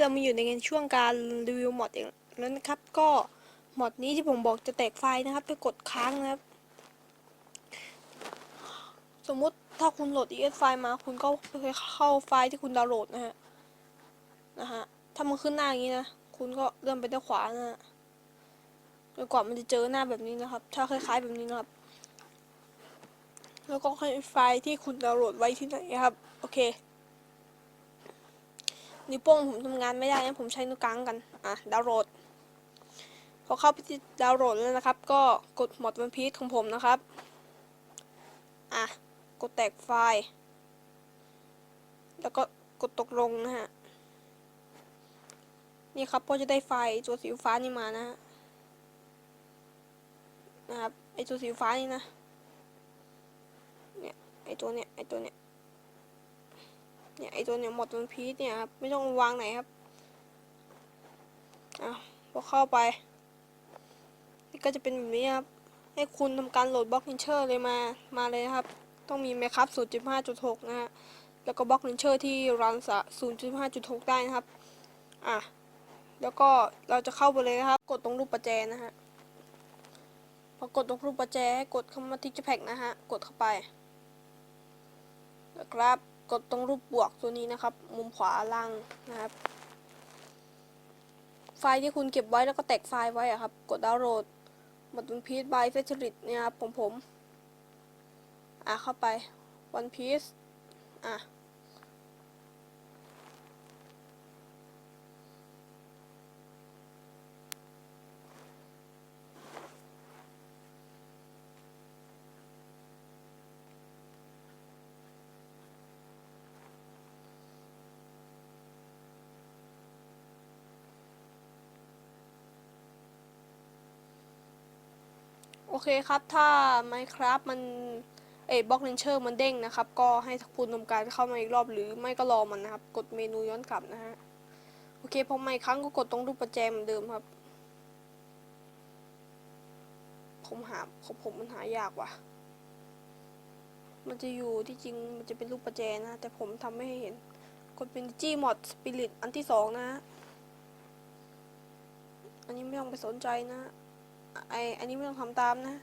เรามาอยู่ในช่วงการรีวิวมอดเองแล้วนะครับ ก็มอดนี้ที่ผมบอกจะแตกไฟนะครับ ไปกดค้างนะครับ สมมุติถ้าคุณโหลด ex ไฟล์มา คุณก็ไปเข้าไฟล์ที่คุณดาวน์โหลดนะฮะ นะฮะ ถ้ามันขึ้นหน้าอย่างนี้นะ คุณก็เลื่อนไปด้านขวานะฮะจนกว่ามันจะเจอหน้าแบบนี้นะครับ ถ้าคล้าย ๆ แบบนี้นะครับ แล้วก็ให้ไฟล์ที่คุณดาวน์โหลดไว้ที่ไหนครับ โอเค นิ้วโป้งผมทำงานไม่ได้นะผมใช้นิ้วกลางกัน อะ ดาวน์โหลด พอเข้าไปที่ดาวน์โหลดแล้วนะครับ ก็กด mod one piece ของผมนะครับ อะ กดแตกไฟล์ แล้วก็กดตกลงนะฮะ นี่ครับก็จะได้ไฟล์ตัวสีฟ้านี่มานะฮะ นะครับ ไอตัวสีฟ้านี่นะ เนี่ย ไอตัวเนี้ยไอตัวเนี้ย เนี่ยไอตัวเนี่ยหมดมันพีชเนี่ยครับไม่ต้องวางไหนครับอะพอเข้าไป นี่ก็จะเป็นแบบนี้ครับ ให้คุณทำการโหลดบล็อกลินเชอร์เลยมามาเลยครับ ต้องมีไหมครับ0.5.6นะฮะแล้วก็บล็อกลินเชอร์ที่รันสะ0.5.6ได้นะครับอะแล้วก็เราจะเข้าไปเลยนะครับ กดตรงรูปประแจนะฮะพอกดตรงรูปประแจให้กดคำว่าทิกแพ็กนะฮะกดเข้าไปนะครับ กดตรงรูปบวกตัวนี้นะครับ มุมขวาล่างนะครับ ไฟล์ที่คุณเก็บไว้แล้วก็แตกไฟล์ไว้อะครับ กดดาวน์โหลดมาตรงพีซบายเฟเชริตเนี่ยครับผมผม อะเข้าไป One Piece อะ โอเคครับ ถ้า Minecraft มันเอ้บล็อกเลนเชอร์มันเด้งนะครับ ก็ให้คุณทำการเข้ามาอีกรอบหรือไม่ก็รอมันนะครับ กดเมนูย้อนกลับนะฮะ โอเคพอมาอีกครั้งก็กดตรงรูปประแจเหมือนเดิมครับ ผมหาของผมมันหายากว่ะ มันจะอยู่ที่จริงมันจะเป็นรูปประแจนะ แต่ผมทำไม่ให้เห็น กดเป็น G mod Spirit อันที่สองนะฮะอันนี้ไม่ต้องไปสนใจนะ ไออันนี้ไม่ต้องทำตามนะ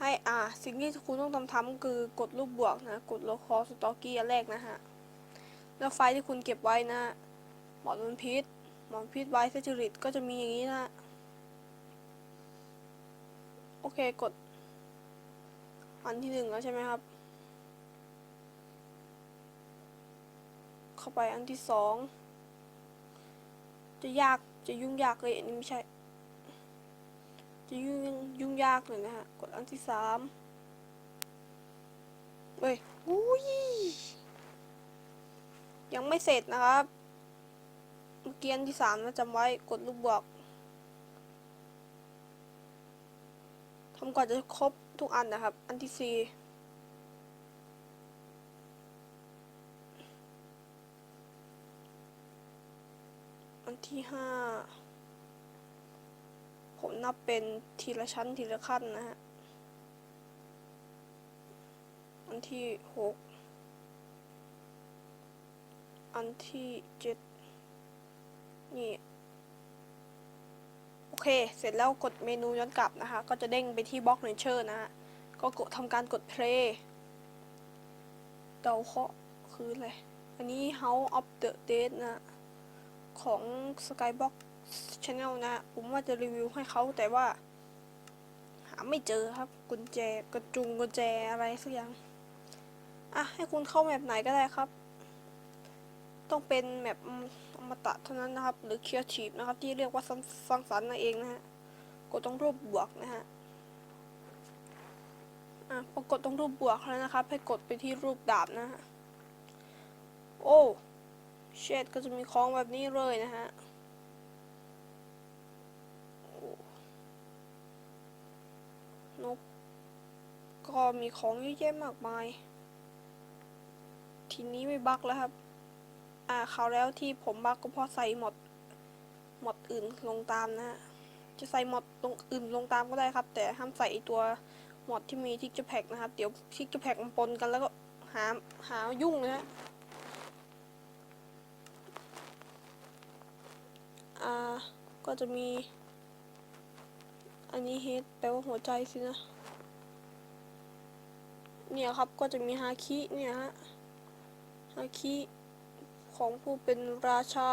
ให้อ่าสิ่งที่คุณต้องทำทำคือกดรูปบวกนะกด local stocky อันแรกนะฮะแล้วไฟล์ที่คุณเก็บไว้นะหมอนมันพิษหมอนพิษไว้เฟจิริตก็จะมีอย่างนี้นะโอเคกด อันที่หนึ่งแล้วใช่ไหมครับ เข้าไปอันที่สองจะยากจะยุ่งยากเลยอันนี้ไม่ใช่ จะยุ่งยุ่งยากเลยนะฮะ กดอันที่สามเว้ยอุ้ยยังไม่เสร็จนะครับ เมื่อกี้อันที่สามนะจำไว้ กดลูกบวกทำก่อนจะครบทุกอันนะครับ อันที่สี่อันที่ห้า ผมนับเป็นทีละชั้นทีละขั้นนะฮะอันที่หกอันที่เจ็ดนี่ โอเค เสร็จแล้วกดเมนูย้อนกลับนะคะ ก็จะเด้งไปที่บล็อกเนเชอร์นะฮะ ก็กดทำการกด play เดาเคาะคืออะไร อันนี้ House of the Dead นะ ของ Skybox Channel นะผมว่าจะรีวิวให้เขาแต่ว่า หาไม่เจอครับ กุญแจกระจุงกุญแจอะไรสักอย่าง อะ ให้คุณเข้าแมปไหนก็ได้ครับ ต้องเป็นแมปอมตะเท่านั้นนะครับ หรือ Creative นะครับ ที่เรียกว่าสร้างสรรค์นั่นเองนะฮะกดตรงรูปบวกนะฮะอะพอกดตรงรูปบวกแล้วนะครับ ให้กดไปที่รูปดาบนะฮะโอ้เชดก็จะมีของแบบนี้เลยนะฮะ นกก็ มีของเยอะแยะมากมาย ทีนี้ไม่บักแล้วครับ อ่าคราแล้วที่ผมบักก็เพราะใส่หมดหมดอื่นลงตามนะฮะ จะใส่หมดตรงอื่นลงตามก็ได้ครับ แต่ห้ามใส่อ้ตัวหมดที่มีทิกจอร์แพกนะครับ เดี๋ยวทิกจอร์แพกมันปนกันแล้วก็หาหายุ่งนะฮะก็จะมี อันนี้เฮดแปลว่าหัวใจสินะ เนี่ยครับก็จะมีฮาคิเนี่ยฮะฮาคิของผู้เป็นราชา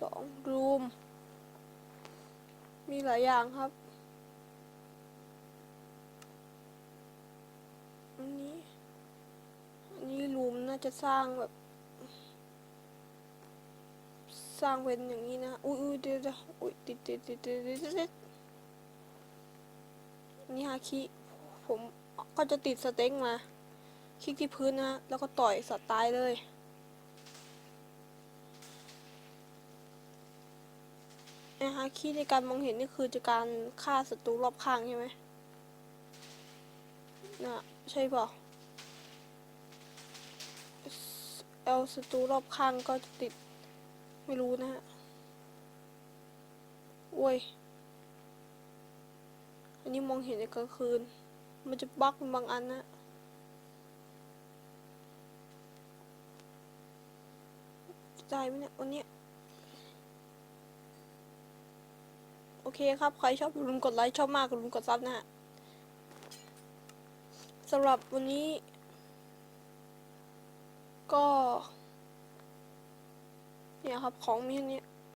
สองรูม มีหลายอย่างครับอันนี้ อันนี้รูมน่าจะสร้างแบบ ส ร้างเป็นอย่างนี้นะ อุ้ยอุ้ยเดี๋ยวเดี๋ยวอุ้ยติดติดติดติดติดนนี้ฮาคิผมก็จะติดสเต็งมา คลิกที่พื้นนะ แล้วก็ต่อยสัตว์ตายเลยไอฮาคิในการมองเห็นนี่คือจะการฆ่าศัตรูรอบข้างใช่ไหมนะใช่ปล่าเอาศัตรูรอบข้างก็จะติด ไม่รู้นะฮะโอ้ย อันนี้มองเห็นในกลางคืน มันจะบักบางอันนะได้ไหมเนี่ยวันนี้โอเคครับ ใครชอบอย่าลืมกดไลค์ชอบมากอย่าลืมกดซับนะฮะสำหรับวันนี้ ก็ เนี่ยครับของมีเนี้